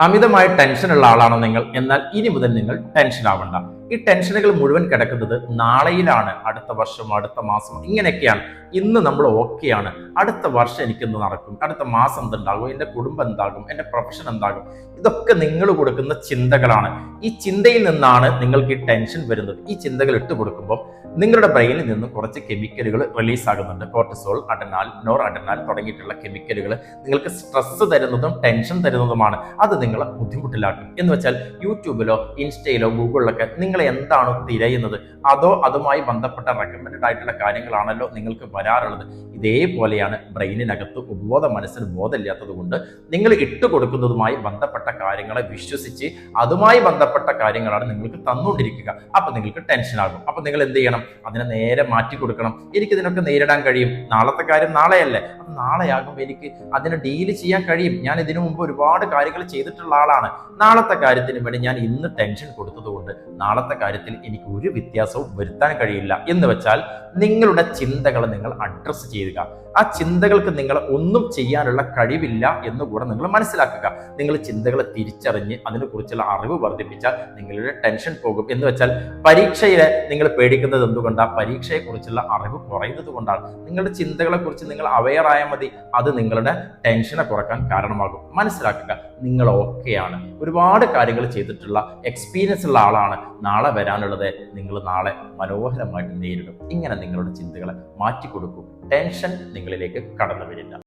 അമിതമായ ടെൻഷനുള്ള ആളാണോ നിങ്ങൾ? എന്നാൽ ഇനി മുതൽ നിങ്ങൾ ടെൻഷൻ ആവണ്ട. ഈ ടെൻഷനുകൾ മുഴുവൻ കിടക്കുന്നത് നാളെയിലാണ് അടുത്ത വർഷം അടുത്ത മാസം ഇങ്ങനെയൊക്കെയാണ്. ഇന്ന് നമ്മൾ ഓക്കെയാണ്. അടുത്ത വർഷം എനിക്കിന്ന് നടക്കും. അടുത്ത മാസം എന്തുണ്ടാകും? എന്റെ കുടുംബം എന്താകും? എന്റെ പ്രൊഫഷൻ എന്താകും? ഇതൊക്കെ നിങ്ങൾ കൊടുക്കുന്ന ചിന്തകളാണ്. ഈ ചിന്തയിൽ നിന്നാണ് നിങ്ങൾക്ക് ഈ ടെൻഷൻ വരുന്നത്. ഈ ചിന്തകൾ ഇട്ട് കൊടുക്കുമ്പോൾ നിങ്ങളുടെ ബ്രെയിനിൽ നിന്ന് കുറച്ച് കെമിക്കലുകൾ റിലീസ് ആകുന്നുണ്ട്. കോർട്ടിസോൾ അഡനാൽ നോർ അഡനാൽ തുടങ്ങിയിട്ടുള്ള കെമിക്കലുകൾ നിങ്ങൾക്ക് സ്ട്രെസ് തരുന്നതും ടെൻഷൻ തരുന്നതുമാണ്. അത് നിങ്ങളെ ബുദ്ധിമുട്ടിലാക്കും. എന്ന് വെച്ചാൽ യൂട്യൂബിലോ ഇൻസ്റ്റയിലോ ഗൂഗിളിലൊക്കെ നിങ്ങൾ എന്താണോ തിരയുന്നത്? അതോ അതുമായി ബന്ധപ്പെട്ട റെക്കമെൻഡഡ് ആയിട്ടുള്ള കാര്യങ്ങളാണല്ലോ നിങ്ങൾക്ക് വരാറുള്ളത്. ഇതേപോലെയാണ് ബ്രെയിനിനകത്ത് ഉപബോധ മനസ്സിന് ബോധമില്ലാത്തത് കൊണ്ട് നിങ്ങൾ ഇട്ട് കൊടുക്കുന്നതുമായി ബന്ധപ്പെട്ട കാര്യങ്ങളെ വിശ്വസിച്ച് അതുമായി ബന്ധപ്പെട്ട കാര്യങ്ങളാണ് നിങ്ങൾക്ക് തന്നുകൊണ്ടിരിക്കുക. അപ്പൊ നിങ്ങൾക്ക് ടെൻഷൻ ആകും. അപ്പൊ നിങ്ങൾ എന്ത് ചെയ്യണം? അതിനെ നേരെ മാറ്റി കൊടുക്കണം. എനിക്ക് ഇതിനൊക്കെ നേരിടാൻ കഴിയും. നാളത്തെ കാര്യം നാളെയല്ലേ? അപ്പൊ നാളെയാകുമ്പോൾ എനിക്ക് അതിനെ ഡീൽ ചെയ്യാൻ കഴിയും. ഞാൻ ഇതിനു മുമ്പ് ഒരുപാട് കാര്യങ്ങൾ ചെയ്തിട്ടുള്ള ആളാണ്. നാളത്തെ കാര്യത്തിന് വേണ്ടി ഞാൻ ഇന്ന് ടെൻഷൻ കൊടുത്തതുകൊണ്ട് നാളത്തെ കാര്യത്തിൽ എനിക്ക് ഒരു വ്യത്യാസവും വരുത്താൻ കഴിയില്ല എന്ന് വെച്ചാൽ നിങ്ങളുടെ ചിന്തകൾ നിങ്ങൾ അഡ്രസ്സ് ചെയ്യുക. ആ ചിന്തകൾക്ക് നിങ്ങൾ ഒന്നും ചെയ്യാനുള്ള കഴിവില്ല എന്ന് കൂടെ നിങ്ങൾ മനസ്സിലാക്കുക. നിങ്ങൾ ചിന്തകളെ തിരിച്ചറിഞ്ഞ് അതിനെക്കുറിച്ചുള്ള അറിവ് വർദ്ധിപ്പിച്ചാൽ നിങ്ങളുടെ ടെൻഷൻ പോകും. എന്ന് വെച്ചാൽ പരീക്ഷയിലെ നിങ്ങൾ പേടിക്കുന്നത് എന്തുകൊണ്ടാണ് പരീക്ഷയെക്കുറിച്ചുള്ള അറിവ് കുറയുന്നത് കൊണ്ടാണ്. നിങ്ങളുടെ ചിന്തകളെക്കുറിച്ച് നിങ്ങൾ അവെയർ ആയാൽ മതി. അത് നിങ്ങളുടെ ടെൻഷനെ കുറയ്ക്കാൻ കാരണമാകും. മനസ്സിലാക്കുക. നിങ്ങൾ ഓക്കെയാണ് ഒരുപാട് കാര്യങ്ങൾ ചെയ്തിട്ടുള്ള എക്സ്പീരിയൻസ് ഉള്ള ആളാണ്. നാളെ വരാനുള്ളത് നിങ്ങൾ നാളെ മനോഹരമായിട്ട് നേരിടും. ഇങ്ങനെ നിങ്ങളുടെ ചിന്തകളെ മാറ്റിക്കൊടുക്കും. ടെൻഷൻ നിങ്ങളിലേക്ക് കടന്നു വരില്ല.